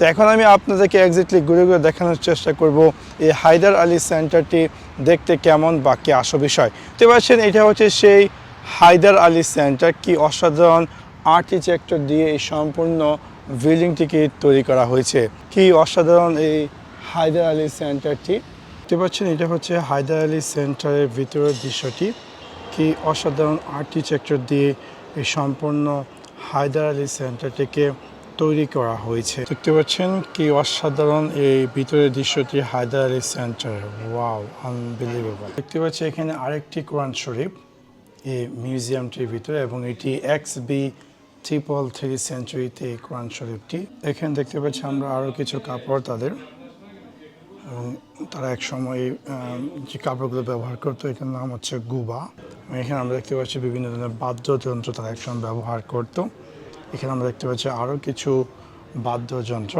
তো এখন আমি আপনাদেরকে এক্স্যাক্টলি ঘুরে ঘুরে দেখানোর চেষ্টা করব এই হায়দার আলী সেন্টারটি দেখতে কেমন বা কি আসো বিষয়। তো পাচ্ছেন এটা হচ্ছে সেই হায়দার আলী সেন্টার কি অসাধারণ আর্কিটেকচার দিয়ে এই সম্পূর্ণ বিল্ডিংটিকে তৈরি করা হয়েছে। কি অসাধারণ এই হায়দার আলী সেন্টারটি দেখতে পাচ্ছেন এটা হচ্ছে হায়দার আলী সেন্টারের ভিতরের দৃশ্যটি। কি অসাধারণ আর্কিটেকচার দিয়ে এই সম্পূর্ণ হায়দার আলী সেন্টারটিকে তৈরি করা হয়েছে। দেখতে পাচ্ছেন কি অসাধারণ এই ভিতরের দৃশ্যটি Haidar Ali centre. Wow unbelievable দেখতে পাচ্ছি এখানে আরেকটি কোরআন শরীফ এই মিউজিয়ামটির ভিতরে এবং এটি এক্স বি ট্রিপল থ্রি সেঞ্চুরিতে এই কোরআন শরীফটি। এখানে দেখতে পাচ্ছি আমরা আরও কিছু কাপড় তাদের। এবং তারা এক সময় যে কাপড়গুলো ব্যবহার করতো এটার নাম হচ্ছে গুবা। এখানে আমরা দেখতে পাচ্ছি বিভিন্ন ধরনের বাদ্যযন্ত্র তারা একসময় ব্যবহার করতো। এখানে আমরা দেখতে পাচ্ছি আরও কিছু বাদ্যযন্ত্র।